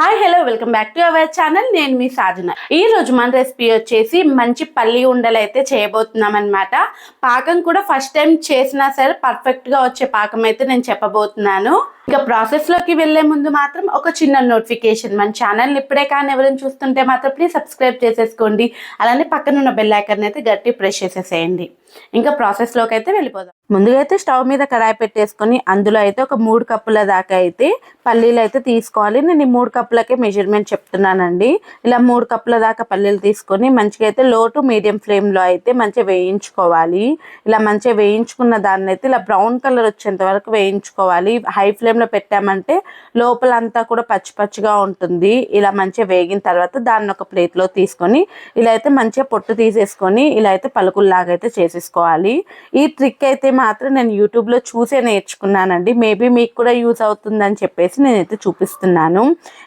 Hi hello welcome back to our channel నేను మీ సాధన ఈ రోజు మన రెసిపీ వచ్చేసి మంచి పల్లి ఉండలు అయితే చేయబోతున్నాం అనమాట పాకం కూడా ఫస్ట్ టైం చేసినా సరే పర్ఫెక్ట్గా వచ్చే పాకం అయితే నేను చెప్పబోతున్నాను. ఇంకా ప్రాసెస్లోకి వెళ్ళే ముందు మాత్రం ఒక చిన్న నోటిఫికేషన్ మన ఛానల్ ఇప్పుడే కానీ ఎవరైనా చూస్తుంటే మాత్రం ప్లీజ్ సబ్స్క్రైబ్ చేసేసుకోండి. అలానే పక్కన ఉన్న బెల్ ఐకన్ అయితే గట్టి ప్రెస్ చేసేసేయండి. ఇంకా ప్రాసెస్లోకి అయితే వెళ్ళిపోదాం. ముందుగా అయితే స్టవ్ మీద కడాయి పెట్టేసుకొని అందులో అయితే ఒక మూడు కప్పుల దాకా అయితే పల్లీలు అయితే తీసుకోవాలి. నేను ఈ మూడు కప్పులకే మెజర్మెంట్ చెప్తున్నానండి. ఇలా మూడు కప్పుల దాకా పల్లీలు తీసుకొని మంచిగా అయితే లో టు మీడియం ఫ్లేమ్లో అయితే మంచిగా వేయించుకోవాలి. ఇలా మంచిగా వేయించుకున్న దాన్ని అయితే ఇలా బ్రౌన్ కలర్ వచ్చేంత వరకు వేయించుకోవాలి. హై ఫ్లేమ్లో పెట్టామంటే లోపల అంతా కూడా పచ్చి పచ్చిగా ఉంటుంది. ఇలా మంచిగా వేగిన తర్వాత దాన్ని ఒక ప్లేట్లో తీసుకొని ఇలా అయితే మంచిగా పొట్టు తీసేసుకొని ఇలా అయితే పలుకుల్లాగా అయితే చేసేసుకోవాలి. ఈ ట్రిక్ అయితే మాత్రం నేను యూట్యూబ్లో చూసే నేర్చుకున్నానండి. మేబీ మీకు కూడా యూజ్ అవుతుందని చెప్పేసి నేనైతే చూపిస్తున్నాను.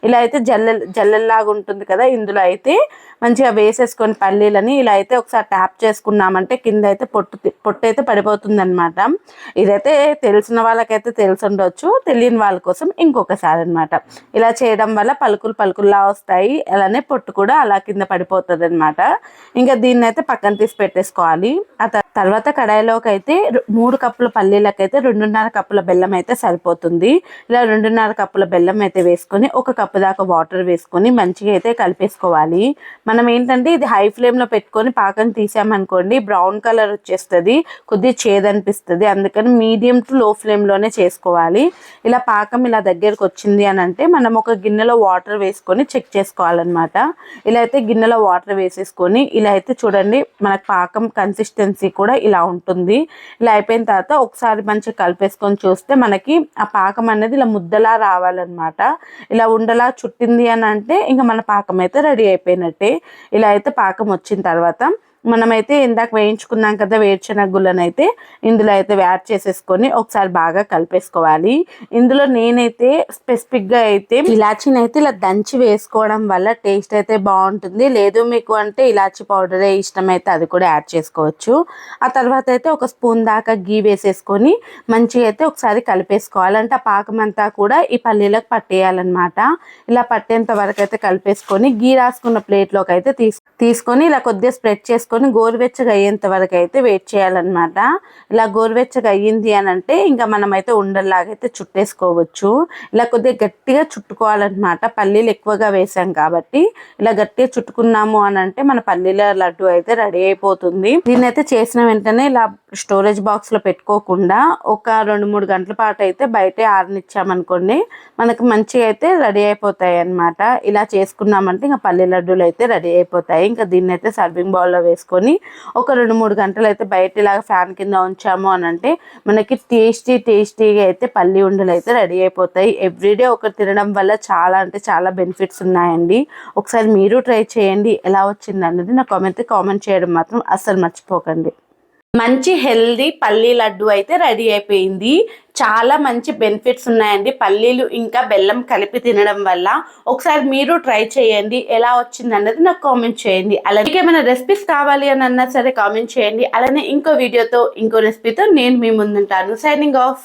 ఇలా అయితే జల్ల జల్లెల్లాగా ఉంటుంది కదా ఇందులో అయితే మంచిగా వేసేసుకొని పల్లీలని ఇలా అయితే ఒకసారి ట్యాప్ చేసుకున్నామంటే కింద అయితే పొట్టు పొట్టు అయితే పడిపోతుందనమాట ఇదైతే తెలిసిన వాళ్ళకైతే తెలిసి ఉండొచ్చు తెలియని వాళ్ళ కోసం ఇంకొకసారి అనమాట ఇలా చేయడం వల్ల పలుకులు పలుకుల్లా వస్తాయి. అలానే పొట్టు కూడా అలా కింద పడిపోతుంది అనమాట ఇంకా దీన్ని అయితే పక్కన తీసి పెట్టేసుకోవాలి. ఆ తర్వాత కడాయిలోకి అయితే మూడు కప్పుల పల్లీలకైతే రెండున్నర కప్పుల బెల్లం అయితే సరిపోతుంది. ఇలా రెండున్నర కప్పుల బెల్లం అయితే వేసుకొని ఒక కప్పు దాకా వాటర్ వేసుకొని మంచిగా అయితే కలిపేసుకోవాలి. మనం ఏంటంటే ఇది హై ఫ్లేమ్లో పెట్టుకొని పాకం తీసామనుకోండి బ్రౌన్ కలర్ వచ్చేస్తుంది కొద్దిగా చేదనిపిస్తుంది. అందుకని మీడియం టు లో ఫ్లేమ్లోనే చేసుకోవాలి. ఇలా పాకం ఇలా దగ్గరకు వచ్చింది అని అంటే మనం ఒక గిన్నెలో వాటర్ వేసుకొని చెక్ చేసుకోవాలన్నమాట. ఇలా అయితే గిన్నెలో వాటర్ వేసేసుకొని ఇలా అయితే చూడండి మనకు పాకం కన్సిస్టెన్సీ కూడా కూడా ఇలా ఉంటుంది. ఇలా అయిపోయిన తర్వాత ఒకసారి మంచిగా కలిపేసుకొని చూస్తే మనకి ఆ పాకం అనేది ఇలా ముద్దలా రావాలన్నమాట. ఇలా ఉండలా చుట్టింది అని అంటే ఇంకా మన పాకం అయితే రెడీ అయిపోయినట్టే. ఇలా అయితే పాకం వచ్చిన తర్వాత మనమైతే ఇందాక వేయించుకున్నాం కదా వేరుశనగ అయితే ఇందులో అయితే యాడ్ చేసేసుకొని ఒకసారి బాగా కలిపేసుకోవాలి. ఇందులో నేనైతే స్పెసిఫిక్గా అయితే ఇలాచీని అయితే ఇలా దంచి వేసుకోవడం వల్ల టేస్ట్ అయితే బాగుంటుంది. లేదు మీకు అంటే ఇలాచీ పౌడరే ఇష్టమైతే అది కూడా యాడ్ చేసుకోవచ్చు. ఆ తర్వాత అయితే ఒక స్పూన్ దాకా గీ వేసేసుకొని మంచిగా అయితే ఒకసారి కలిపేసుకోవాలి. అంటే ఆ పాకం అంతా కూడా ఈ పల్లీలకు పట్టేయాలన్నమాట. ఇలా పట్టేంత వరకు అయితే కలిపేసుకొని గీ రాసుకున్న ప్లేట్లోకి అయితే తీసుకొని ఇలా కొద్దిగా స్ప్రెడ్ చేసుకొని వేసుకొని గోరువెచ్చగా అయ్యేంత వరకు అయితే వెయిట్ చేయాలన్నమాట. ఇలా గోరువెచ్చగా అయ్యింది అని అంటే ఇంకా మనమైతే ఉండల్లాగైతే చుట్టేసుకోవచ్చు. ఇలా కొద్దిగా గట్టిగా చుట్టుకోవాలన్నమాట. పల్లీలు ఎక్కువగా వేసాం కాబట్టి ఇలా గట్టిగా చుట్టుకున్నాము అని అంటే మన పల్లీల లడ్డు అయితే రెడీ అయిపోతుంది. దీన్ని అయితే చేసిన వెంటనే ఇలా స్టోరేజ్ బాక్స్లో పెట్టుకోకుండా ఒక రెండు మూడు గంటల పాటు అయితే బయటే ఆరనిచ్చామనుకోండి మనకు మంచిగా అయితే రెడీ అయిపోతాయి అనమాట ఇలా చేసుకున్నామంటే ఇంకా పల్లె లడ్డూలు అయితే రెడీ అయిపోతాయి. ఇంకా దీన్ని అయితే సర్వింగ్ బౌల్లో వేసుకుంటాం చేసుకొని ఒక రెండు మూడు గంటలు అయితే బయట ఇలాగ ఫ్యాన్ కింద ఉంచాము అని అంటే మనకి టేస్టీ టేస్టీగా అయితే పల్లి ఉండలు అయితే రెడీ అయిపోతాయి. ఎవ్రీడే ఒకటి తినడం వల్ల చాలా అంటే చాలా బెనిఫిట్స్ ఉన్నాయండి. ఒకసారి మీరు ట్రై చేయండి. ఎలా వచ్చింది అన్నది నా కామెంట్ కామెంట్ చేయడం మాత్రం అస్సలు మర్చిపోకండి. మంచి హెల్దీ పల్లీ లడ్డు అయితే రెడీ అయిపోయింది. చాలా మంచి బెనిఫిట్స్ ఉన్నాయండి. పల్లీలు ఇంకా బెల్లం కలిపి తినడం వల్ల ఒకసారి మీరు ట్రై చేయండి. ఎలా వచ్చింది అన్నది నాకు కామెంట్ చేయండి. అలాగే ఏమైనా రెసిపీస్ కావాలి అని అన్నా సరే కామెంట్ చేయండి. అలానే ఇంకో వీడియోతో ఇంకో రెసిపీతో నేను మీ ముందుంటాను. Signing off